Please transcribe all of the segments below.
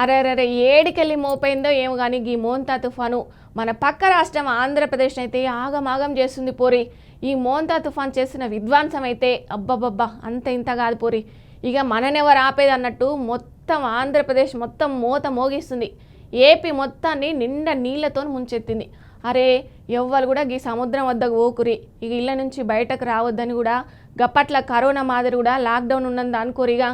అరే అరే ఏడికెళ్ళి మోపోయిందో ఏమో కానీ ఈ మోంతా తుఫాను మన పక్క రాష్ట్రం ఆంధ్రప్రదేశ్ అయితే ఆగమాగం చేస్తుంది పోరి. ఈ మోంతా తుఫాన్ చేసిన విధ్వంసం అయితే అబ్బబ్బబ్బా అంత ఇంత కాదు పోరి. ఇక మననెవరు ఆపేది అన్నట్టు మొత్తం ఆంధ్రప్రదేశ్ మొత్తం మోత మోగిస్తుంది. ఏపీ మొత్తాన్ని నిండా నీళ్ళతో ముంచెత్తింది. అరే ఎవ్వరు కూడా ఈ సముద్రం వద్దకు ఓకురి ఇక ఇళ్ళ నుంచి బయటకు రావద్దని కూడా గప్పట్ల కరోనా మాదిరి కూడా లాక్డౌన్ ఉన్నది అనుకోరిగా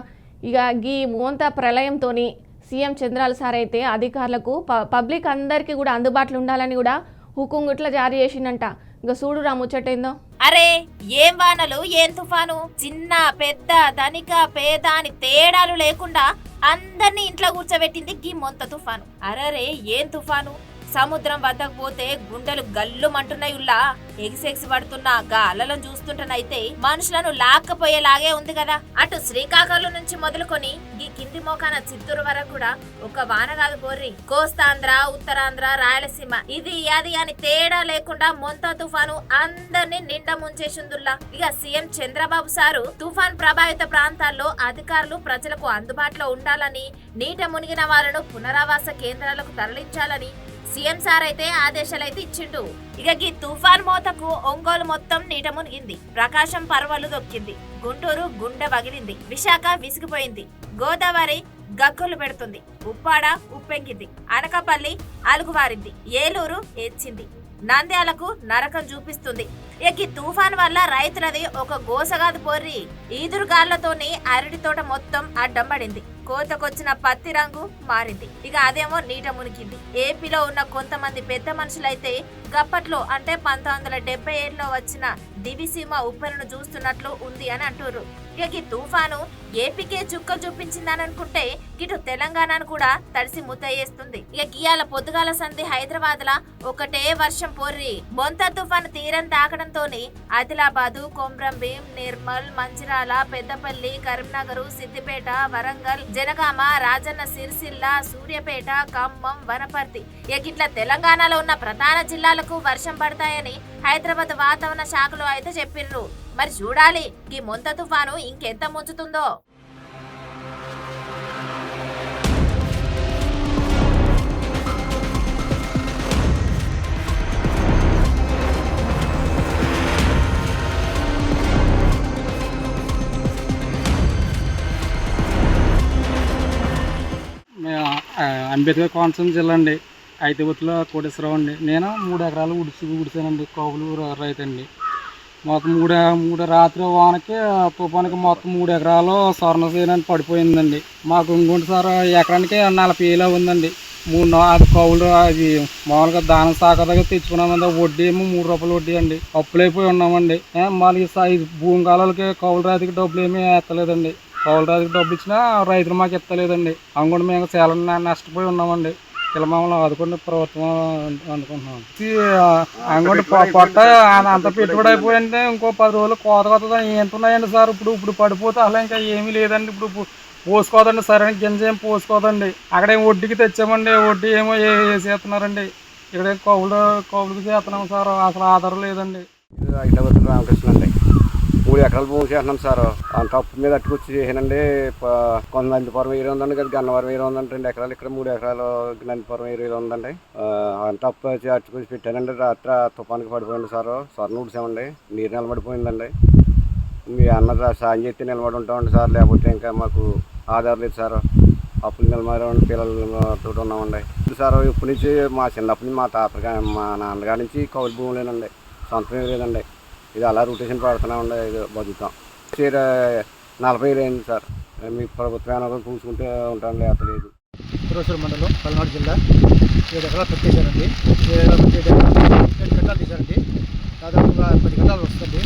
ఇక గీ మోంతా ప్రళయంతోని సీఎం చంద్రాల సార్ అయితే అధికారులకు ప- పబ్లిక్ అందరికీ కూడా అందుబాటులో ఉండాలని కూడా హుకుం జారీ చేసిండంట. ఇంకా చూడు రా ముచ్చటేందో. అరే ఏం వానలు ఏం తుఫాను? చిన్న పెద్ద ధనిక పేద అని తేడాలు లేకుండా అందరినీ ఇంట్లో కూర్చోబెట్టింది గీ మొంత తుఫాను. అరరే ఏం తుఫాను? సముద్రం వద్దకు పోతే గుండెలు గల్లుమంటున్నాయి ఉల్లా. ఎగిసెగిసి పడుతున్న గా అలలను చూస్తుంటనైతే మనుషులను లాక్కపోయేలాగే ఉంది కదా. అటు శ్రీకాకుళం నుంచి మొదలుకొని ఈ కింది మోకాన చిత్తూరు వరకు కూడా ఒక వాన కాదు బోర్రి కోస్తాంధ్ర ఉత్తరాంధ్ర రాయలసీమ ఇది అది అని తేడా లేకుండా మొంత తుఫాను అందరినీ నిండా ముంచేసిందుల్లా. ఇక సీఎం చంద్రబాబు సారు తుఫాన్ ప్రభావిత ప్రాంతాల్లో అధికారులు ప్రజలకు అందుబాటులో ఉండాలని నీట మునిగిన వాళ్ళను పునరావాస కేంద్రాలకు తరలించాలని సీఎం సార్ అయితే ఆదేశాలు అయితే ఇచ్చిండు. ఇక ఈ తుఫాన్ మోతకు ఒంగోలు మొత్తం నీట మునిగింది. ప్రకాశం పర్వలు దొక్కింది. గుంటూరు గుండె వగిలింది. విశాఖ విసిగిపోయింది. గోదావరి గక్కులు పెడుతుంది. ఉప్పాడ ఉప్పెంకింది అనకపల్లి అలుగువారింది. ఏలూరు ఏడ్చింది. నంద్యాలకు నరకం చూపిస్తుంది. ఇక తుఫాన్ వల్ల రైతులది ఒక గోసగాదు పోర్రి. ఈదురుగాళ్ళతోని అరటి తోట మొత్తం అడ్డం పడింది కోతకొచ్చిన పత్తి రంగు మారింది. ఇక అదేమో నీట మునిగింది. ఏపీలో ఉన్న కొంతమంది పెద్ద మనుషులైతే గప్పట్లో అంటే పంతొమ్మిది వందల డెబ్బై ఏడులో వచ్చిన దివిసీమ ఉప్పెనను చూస్తున్నట్లు ఉంది అని అంటుర్రు. ఇక ఈ తుఫాను ఏపీకే చుక్కలు చూపించిందని అనుకుంటే ఇటు తెలంగాణను కూడా తడిసి ముద్దయ్యేస్తుంది ఇక గియాల పొద్దుగాల సంధి హైదరాబాద్ లా ఒకటే వర్షం పోర్రి. బొంత తుఫాను తీరం తాకడంతోని ఆదిలాబాదు కొమ్రంభీం నిర్మల్ మంచిరాల పెద్దపల్లి కరీంనగర్ సిద్దిపేట వరంగల్ జనగామ రాజన్న సిరిసిల్ల సూర్యాపేట ఖమ్మం వనపర్తి. ఇక ఇట్లా తెలంగాణలో ఉన్న ప్రధాన జిల్లాలకు వర్షం పడతాయని హైదరాబాద్ వాతావరణ శాఖలో అయితే చెప్పిర్రు. మరి చూడాలి ఈ మొంత తుఫాను ఇంకెంత ముంచుతుందో. అంబేద్కర్ కోనసీమ జిల్లా అండి ఐతివత్తులో కోటేశ్వరరావు అండి. నేను మూడు ఎకరాలు ఉడిసి ఉడిసానండి. కౌలు రైతు అండి మొత్తం మూడు మూడు రాత్రి వానకి తుఫానికి మొత్తం మూడు ఎకరాలు స్వర్ణ చేయడానికి పడిపోయిందండి. మాకు ఇంకొంటి సార్ ఎకరానికి నలభై వేలు ఉందండి మూడు అది కౌలు అది మామూలుగా దానం శాఖ దగ్గర తెచ్చుకున్నామండి వడ్డీ ఏమో మూడు రూపాయలు వడ్డీ అండి. అప్పులైపోయి ఉన్నామండి. మళ్ళీ భూమి కాలాలకి కౌలు రైతుకి డబ్బులు ఏమీ ఎత్తలేదండి. కౌలు రైతుకి డబ్బులు ఇచ్చినా రైతులు మాకు ఇస్తలేదండి అందుకని మేము చాలా నష్టపోయి ఉన్నామండి. ఇలా మమ్మల్ని ఆదుకుని ప్రభుత్వం అనుకుంటున్నాం అంగడి పొట్ట అంత పెట్టుబడి అయిపోయిందంటే ఇంకో పది రోజులు కోత కొత్తది ఎంత ఉన్నాయండి సార్? ఇప్పుడు ఇప్పుడు పడిపోతే అసలు ఇంకా ఏమీ లేదండి. ఇప్పుడు పోసుకోదండి. సరైన గింజ ఏం పోసుకోదండి. అక్కడ ఏం వడ్డీకి తెచ్చామండి. వడ్డీ ఏమో ఏ వేసేస్తున్నారండి. ఇక్కడ ఏం కౌలు కౌలుకి చేస్తున్నాం సార్. అసలు ఆధారం లేదండి. హైదరాబాద్ రామకృష్ణ అండి. ఎకరాలు భూమి చేస్తున్నాం సార్. అంత అప్పు మీద అట్టుకొచ్చి చేసానండి కొంత నందిపురం ఏరియా ఉందండి కదా గన్నవరం ఏరియా ఉందండి రెండు ఎకరాలు ఇక్కడ మూడు ఎకరాలు నందిపురం ఏరియా ఉందండి ఆ, అంత అప్పు అట్టుకొచ్చి పెట్టానండి. రాత్రి తుఫానికి పడిపోయింది సార్. స్వర్ణ ఉడిసామండి నీరు నిలబడిపోయిందండి. మీ అన్న సాయం చేస్తే నిలబడి ఉంటామండి సార్. లేకపోతే ఇంకా మాకు ఆధార్ లేదు సార్. అప్పులు నిలబడి పిల్లలతో ఉన్నామండి. సార్ ఇప్పటి నుంచి మా చిన్నప్పటి నుంచి మా తాత మా నాన్నగారి నుంచి కౌలు భూములేనండి. సొంతం సొంతమే లేదండి. ఇది అలా రొటేషన్ పడుతున్నామండి ఉండే బతుకుతాం. సీట్ నలభై అయింది సార్. మీ ప్రభుత్వం ఏమైనా చూసుకుంటే ఉంటాను లేదు పురోసూరు మండలం పల్నాడు జిల్లా. ఏడు ఎకరాలు పెట్టేశారండి. ఏడు ఎకరాలు పెట్టేశారు ఏడు గంటలు తీశారండి. దాదాపుగా పది గంటలు వస్తుంది